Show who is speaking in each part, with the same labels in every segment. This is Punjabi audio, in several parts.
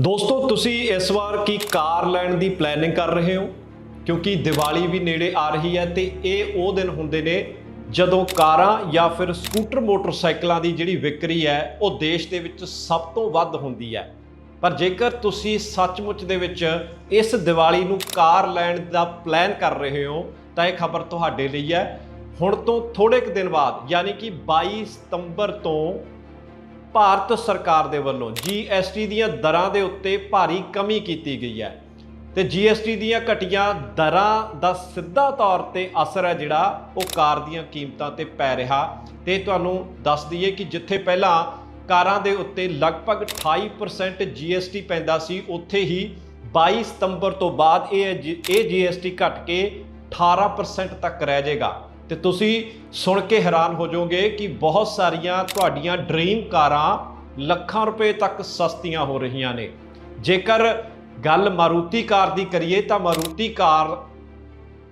Speaker 1: ਦੋਸਤੋ, ਤੁਸੀਂ ਇਸ ਵਾਰ ਕੀ ਕਾਰ ਲੈਣ ਦੀ ਪਲੈਨਿੰਗ ਕਰ ਰਹੇ ਹੋ? ਕਿਉਂਕਿ ਦੀਵਾਲੀ ਵੀ ਨੇੜੇ ਆ ਰਹੀ ਹੈ ਤੇ ਇਹ ਉਹ ਦਿਨ ਹੁੰਦੇ ਨੇ ਜਦੋਂ ਕਾਰਾਂ ਜਾਂ ਫਿਰ ਸਕੂਟਰ, ਮੋਟਰਸਾਈਕਲਾਂ ਦੀ ਜਿਹੜੀ ਵਿਕਰੀ ਹੈ, ਉਹ ਦੇਸ਼ ਦੇ ਵਿੱਚ ਸਭ ਤੋਂ ਵੱਧ ਹੁੰਦੀ ਹੈ। ਪਰ ਜੇਕਰ ਤੁਸੀਂ ਸੱਚਮੁੱਚ ਦੇ ਵਿੱਚ ਇਸ ਦੀਵਾਲੀ ਨੂੰ ਕਾਰ ਲੈਣ ਦਾ ਪਲਾਨ ਕਰ ਰਹੇ ਹੋ, ਤਾਂ ਇਹ ਖਬਰ ਤੁਹਾਡੇ ਲਈ ਹੈ। ਹੁਣ ਤੋਂ ਥੋੜੇ ਕੁ ਦਿਨ ਬਾਅਦ, ਯਾਨੀ ਕਿ 22 ਸਤੰਬਰ ਤੋਂ ਭਾਰਤ ਸਰਕਾਰ ਦੇ ਵੱਲੋਂ GST ਦੀਆਂ ਦਰਾਂ ਦੇ ਉੱਤੇ ਭਾਰੀ ਕਮੀ ਕੀਤੀ ਗਈ ਹੈ। ਤੇ GST ਦੀਆਂ ਘਟੀਆਂ ਦਰਾਂ ਦਾ ਸਿੱਧਾ ਤੌਰ ਤੇ ਅਸਰ ਹੈ ਜਿਹੜਾ ਉਹ ਕਾਰ ਦੀਆਂ ਕੀਮਤਾਂ ਤੇ ਪੈ ਰਿਹਾ। ਤੇ ਤੁਹਾਨੂੰ ਦੱਸ ਦਈਏ ਕਿ ਜਿੱਥੇ ਪਹਿਲਾਂ ਕਾਰਾਂ ਦੇ ਉੱਤੇ ਲਗਭਗ 28% GST ਪੈਂਦਾ ਸੀ, ਉੱਥੇ ਹੀ 22 ਸਤੰਬਰ ਤੋਂ ਬਾਅਦ ਇਹ G- ਇਹ GST ਘਟ ਕੇ 18% ਤੱਕ ਰਹਿ ਜਾਏਗਾ। ਤੇ ਤੁਸੀਂ ਸੁਣ ਕੇ ਹੈਰਾਨ ਹੋ ਜਾਓਗੇ ਕਿ ਬਹੁਤ ਸਾਰੀਆਂ ਤੁਹਾਡੀਆਂ ਡ੍ਰੀਮ ਕਾਰਾਂ ਲੱਖਾਂ ਰੁਪਏ ਤੱਕ ਸਸਤੀਆਂ ਹੋ ਰਹੀਆਂ ਨੇ। ਜੇਕਰ ਗੱਲ ਮਾਰੂਤੀ ਕਾਰ ਦੀ ਕਰੀਏ ਤਾਂ ਮਾਰੂਤੀ ਕਾਰ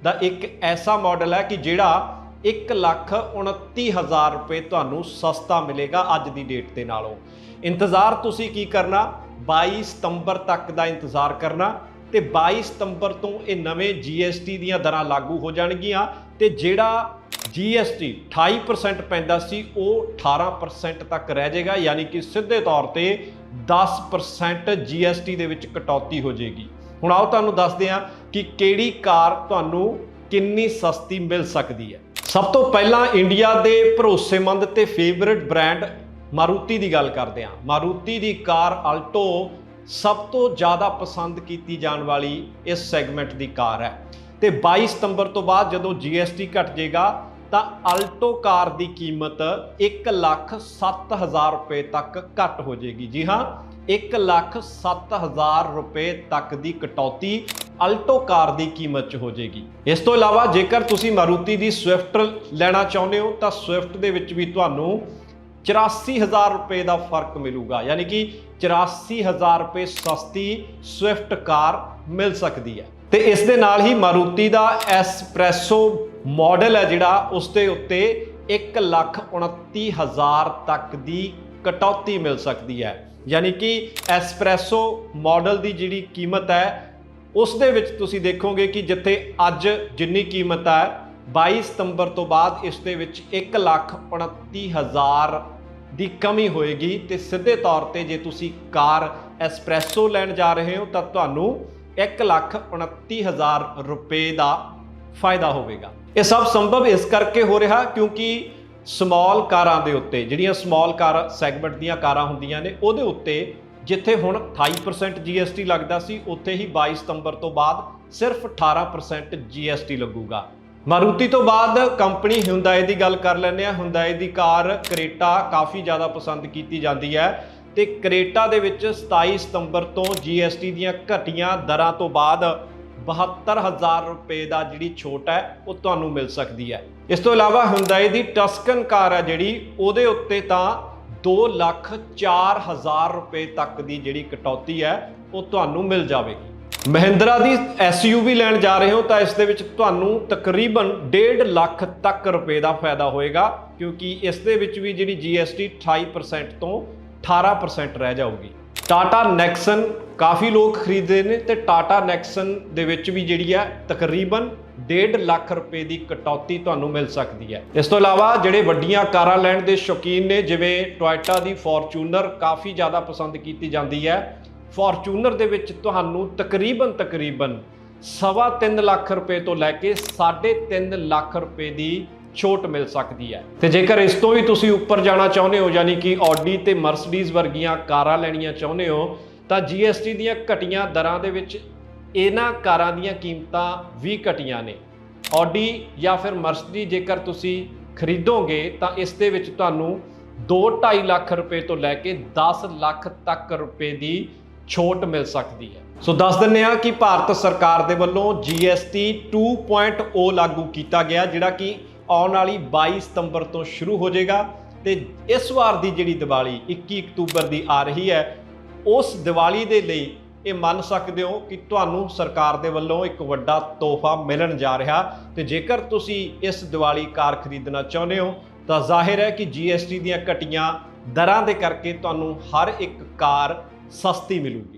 Speaker 1: ਦਾ ਇੱਕ ਐਸਾ ਮਾਡਲ ਹੈ ਕਿ ਜਿਹੜਾ 1 ਲੱਖ 29 ਹਜ਼ਾਰ ਰੁਪਏ ਤੁਹਾਨੂੰ ਸਸਤਾ ਮਿਲੇਗਾ ਅੱਜ ਦੀ ਡੇਟ ਦੇ ਨਾਲੋਂ। ਇੰਤਜ਼ਾਰ ਤੁਸੀਂ ਕੀ ਕਰਨਾ? 22 ਸਤੰਬਰ ਤੱਕ ਦਾ ਇੰਤਜ਼ਾਰ ਕਰਨਾ। ਤੇ 22 ਸਤੰਬਰ ਤੋਂ ਇਹ ਨਵੇਂ GST ਦੀਆਂ ਦਰਾਂ ਲਾਗੂ ਹੋ ਜਾਣਗੀਆਂ ਤੇ ਜਿਹੜਾ GST 28% ਪੈਂਦਾ ਸੀ, ਉਹ 18% ਤੱਕ ਰਹਿ ਜਾਏਗਾ, ਯਾਨੀ ਕਿ ਸਿੱਧੇ ਤੌਰ ਤੇ 10% GST ਦੇ ਵਿੱਚ ਕਟੌਤੀ ਹੋ ਜਾਏਗੀ। ਹੁਣ ਆਓ ਤੁਹਾਨੂੰ ਦੱਸਦੇ ਹਾਂ ਕਿ ਕਿਹੜੀ ਕਾਰ ਤੁਹਾਨੂੰ ਕਿੰਨੀ ਸਸਤੀ ਮਿਲ ਸਕਦੀ ਹੈ। ਸਭ ਤੋਂ ਪਹਿਲਾਂ ਇੰਡੀਆ ਦੇ ਭਰੋਸੇਮੰਦ ਤੇ ਫੇਵਰਿਟ ਬ੍ਰਾਂਡ ਮਾਰੂਤੀ ਦੀ ਗੱਲ ਕਰਦੇ ਹਾਂ। ਮਾਰੂਤੀ ਦੀ ਕਾਰ ਆਲਟੋ ਸਭ ਤੋਂ ਜ਼ਿਆਦਾ ਪਸੰਦ ਕੀਤੀ ਜਾਣ ਵਾਲੀ ਇਸ ਸੈਗਮੈਂਟ ਦੀ ਕਾਰ ਹੈ। ਤੇ 22 ਸਤੰਬਰ ਤੋਂ ਬਾਅਦ ਜਦੋਂ GST ਘਟ ਜਾਏਗਾ, ਤਾਂ ਅਲਟੋ ਕਾਰ ਦੀ ਕੀਮਤ 1 ਲੱਖ 7000 ਰੁਪਏ ਤੱਕ ਘਟ ਹੋ ਜਾਏਗੀ। ਜੀ ਹਾਂ 1 ਲੱਖ 7000 ਰੁਪਏ ਤੱਕ ਦੀ ਕਟੌਤੀ ਅਲਟੋ ਕਾਰ ਦੀ ਕੀਮਤ 'ਚ ਹੋ ਜਾਏਗੀ। ਇਸ ਤੋਂ ਇਲਾਵਾ ਜੇਕਰ ਤੁਸੀਂ ਮਾਰੂਤੀ ਦੀ ਸਵਿਫਟ ਲੈਣਾ ਚਾਹੁੰਦੇ ਹੋ, ਤਾਂ ਸਵਿਫਟ ਦੇ ਵਿੱਚ ਵੀ ਤੁਹਾਨੂੰ 84000 ਰੁਪਏ ਦਾ ਫ਼ਰਕ ਮਿਲੂਗਾ। ਯਾਨੀ ਕਿ 84000 ਰੁਪਏ ਸਸਤੀ ਸਵਿਫਟ ਕਾਰ ਮਿਲ ਸਕਦੀ ਹੈ। ਤੇ ਇਸ ਦੇ ਨਾਲ ਹੀ ਮਾਰੂਤੀ ਦਾ ਐਸਪ੍ਰੈਸੋ ਮਾਡਲ ਹੈ ਜਿਹੜਾ, ਉਸ ਦੇ ਉੱਤੇ 129000 ਤੱਕ ਦੀ ਕਟੌਤੀ ਮਿਲ ਸਕਦੀ ਹੈ। ਯਾਨੀ ਕਿ ਐਸਪ੍ਰੈਸੋ ਮਾਡਲ ਦੀ ਜਿਹੜੀ ਕੀਮਤ ਹੈ, ਉਸ ਦੇ ਵਿੱਚ ਤੁਸੀਂ ਦੇਖੋਗੇ ਕਿ ਜਿੱਥੇ ਅੱਜ ਜਿੰਨੀ ਕੀਮਤ ਹੈ 22 ਸਤੰਬਰ ਤੋਂ ਬਾਅਦ ਇਸ ਦੇ ਵਿੱਚ 129000 ਦੀ ਕਮੀ ਹੋਏਗੀ ਤੇ ਸਿੱਧੇ ਤੌਰ ਤੇ ਜੇ ਤੁਸੀਂ ਕਾਰ ਐਸਪ੍ਰੈਸੋ ਲੈਣ ਜਾ ਰਹੇ ਹੋ ਤਾਂ ਤੁਹਾਨੂੰ 129000 ਰੁਪਏ ਦਾ ਫਾਇਦਾ ਹੋਵੇਗਾ। ਇਹ ਸਭ ਸੰਭਵ ਇਸ ਕਰਕੇ ਹੋ ਰਿਹਾ ਕਿਉਂਕਿ ਸਮਾਲ ਕਾਰਾਂ ਦੇ ਉੱਤੇ, ਜਿਹੜੀਆਂ ਸਮਾਲ ਕਾਰ ਸੈਗਮੈਂਟ ਦੀਆਂ ਕਾਰਾਂ ਹੁੰਦੀਆਂ ਨੇ, ਉਹਦੇ ਉੱਤੇ ਜਿੱਥੇ ਹੁਣ 28% GST ਲੱਗਦਾ ਸੀ, ਉੱਥੇ ਹੀ 22 ਸਤੰਬਰ ਤੋਂ ਬਾਅਦ ਸਿਰਫ 18% GST ਲੱਗੂਗਾ। ਮਾਰੂਤੀ ਤੋਂ ਬਾਅਦ ਕੰਪਨੀ ਹਿੰਦਾਈ ਦੀ ਗੱਲ ਕਰ ਲੈਂਦੇ ਆ ਹਿੰਦਾਈ ਦੀ ਕਾਰ ਕਰੇਟਾ ਕਾਫੀ ਜ਼ਿਆਦਾ ਪਸੰਦ ਕੀਤੀ ਜਾਂਦੀ ਹੈ ਤੇ ਕਰੇਟਾ ਦੇ ਵਿੱਚ 27 ਸਤੰਬਰ ਤੋਂ GST ਦੀਆਂ ਘਟੀਆਂ ਦਰਾਂ ਤੋਂ ਬਾਅਦ 72000 ਰੁਪਏ ਦਾ ਜਿਹੜੀ ਛੋਟ ਹੈ, ਉਹ ਤੁਹਾਨੂੰ ਮਿਲ ਸਕਦੀ ਹੈ। ਇਸ ਤੋਂ ਇਲਾਵਾ ਹੁੰਦਾਈ ਦੀ ਟਸਕਨ ਕਾਰ ਹੈ ਜਿਹੜੀ, ਉਹਦੇ ਉੱਤੇ ਤਾਂ 2 ਲੱਖ 4000 ਰੁਪਏ ਤੱਕ ਦੀ ਜਿਹੜੀ ਕਟੌਤੀ ਹੈ, ਉਹ ਤੁਹਾਨੂੰ ਮਿਲ ਜਾਵੇਗੀ। ਮਹਿੰਦਰਾ ਦੀ SUV ਲੈਣ ਜਾ ਰਹੇ ਹੋ ਤਾਂ ਇਸ ਦੇ ਵਿੱਚ ਤੁਹਾਨੂੰ ਤਕਰੀਬਨ 1.5 ਲੱਖ ਤੱਕ ਰੁਪਏ ਦਾ ਫਾਇਦਾ ਹੋਏਗਾ, ਕਿਉਂਕਿ ਇਸ ਦੇ ਵਿੱਚ ਵੀ ਜਿਹੜੀ GST 28% ਤੋਂ 18% ਰਹਿ ਜਾਊਗੀ। ਟਾਟਾ ਨੈਕਸਨ ਕਾਫੀ ਲੋਕ ਖਰੀਦਦੇ ਨੇ ਤੇ ਟਾਟਾ ਨੈਕਸਨ ਦੇ ਵਿੱਚ ਵੀ ਜਿਹੜੀ ਹੈ ਤਕਰੀਬਨ 1.5 ਲੱਖ ਰੁਪਏ ਦੀ ਕਟੌਤੀ ਤੁਹਾਨੂੰ ਮਿਲ ਸਕਦੀ ਹੈ। ਇਸ ਤੋਂ ਇਲਾਵਾ ਜਿਹੜੇ ਵੱਡੀਆਂ ਕਾਰਾਂ ਲੈਣ ਦੇ ਸ਼ੌਕੀਨ ਨੇ, ਜਿਵੇਂ ਟੋਇਟਾ ਦੀ ਫੋਰਚੂਨਰ ਕਾਫੀ ਜ਼ਿਆਦਾ ਪਸੰਦ ਕੀਤੀ ਜਾਂਦੀ ਹੈ। ਫੋਰਚੂਨਰ ਦੇ ਵਿੱਚ ਤੁਹਾਨੂੰ ਤਕਰੀਬਨ ਤਕਰੀਬਨ ਸਵਾ ਤਿੰਨ ਲੱਖ ਰੁਪਏ ਤੋਂ ਲੈ ਕੇ 3.5 ਲੱਖ ਰੁਪਏ ਦੀ ਛੋਟ ਮਿਲ ਸਕਦੀ ਹੈ। ਤੇ ਜੇਕਰ ਇਸ ਤੋਂ ਵੀ ਤੁਸੀਂ ਉੱਪਰ ਜਾਣਾ ਚਾਹੁੰਦੇ ਹੋ, ਯਾਨੀ ਕਿ ਆਡੀ ਤੇ ਮਰਸੀਡੀਜ਼ ਵਰਗੀਆਂ ਕਾਰਾਂ ਲੈਣੀਆਂ ਚਾਹੁੰਦੇ ਹੋ, ਤਾਂ GST ਦੀਆਂ ਘਟੀਆਂ ਦਰਾਂ ਦੇ ਵਿੱਚ ਇਹਨਾਂ ਕਾਰਾਂ ਦੀਆਂ ਕੀਮਤਾਂ ਵੀ ਘਟੀਆਂ ਨੇ। ਆਡੀ ਜਾਂ ਫਿਰ ਮਰਸੀਡੀ ਜੇਕਰ ਤੁਸੀਂ ਖਰੀਦੋਗੇ, ਤਾਂ ਇਸ ਦੇ ਵਿੱਚ ਤੁਹਾਨੂੰ 2.5 ਲੱਖ ਰੁਪਏ ਤੋਂ ਲੈ ਕੇ 10 ਲੱਖ ਤੱਕ ਰੁਪਏ ਦੀ ਛੋਟ ਮਿਲ ਸਕਦੀ ਹੈ। ਸੋ ਦੱਸ ਦਿੰਨੇ ਆ ਕਿ ਭਾਰਤ ਸਰਕਾਰ ਦੇ ਵੱਲੋਂ GST 2.0 ਲਾਗੂ ਕੀਤਾ ਗਿਆ, ਜਿਹੜਾ ਕਿ ਆਉਣ ਵਾਲੀ 22 ਸਤੰਬਰ ਤੋਂ ਸ਼ੁਰੂ ਹੋ ਜਾਏਗਾ ਤੇ ਇਸ ਵਾਰ ਦੀ ਜਿਹੜੀ ਦੀਵਾਲੀ 21 ਅਕਤੂਬਰ ਦੀ ਆ ਰਹੀ ਹੈ, ਉਸ ਦੀਵਾਲੀ ਦੇ ਲਈ ਇਹ ਮੰਨ ਸਕਦੇ ਹੋ ਕਿ ਤੁਹਾਨੂੰ ਸਰਕਾਰ ਦੇ ਵੱਲੋਂ ਇੱਕ ਵੱਡਾ ਤੋਹਫਾ ਮਿਲਣ ਜਾ ਰਿਹਾ ਤੇ ਜੇਕਰ ਤੁਸੀਂ ਇਸ ਦੀਵਾਲੀ ਕਾਰ ਖਰੀਦਣਾ ਚਾਹੁੰਦੇ ਹੋ, ਤਾਂ ਜ਼ਾਹਿਰ ਹੈ ਕਿ GST ਦੀਆਂ ਘਟੀਆਂ ਦਰਾਂ ਦੇ ਕਰਕੇ ਤੁਹਾਨੂੰ ਹਰ ਇੱਕ ਕਾਰ ਸਸਤੀ ਮਿਲੂ।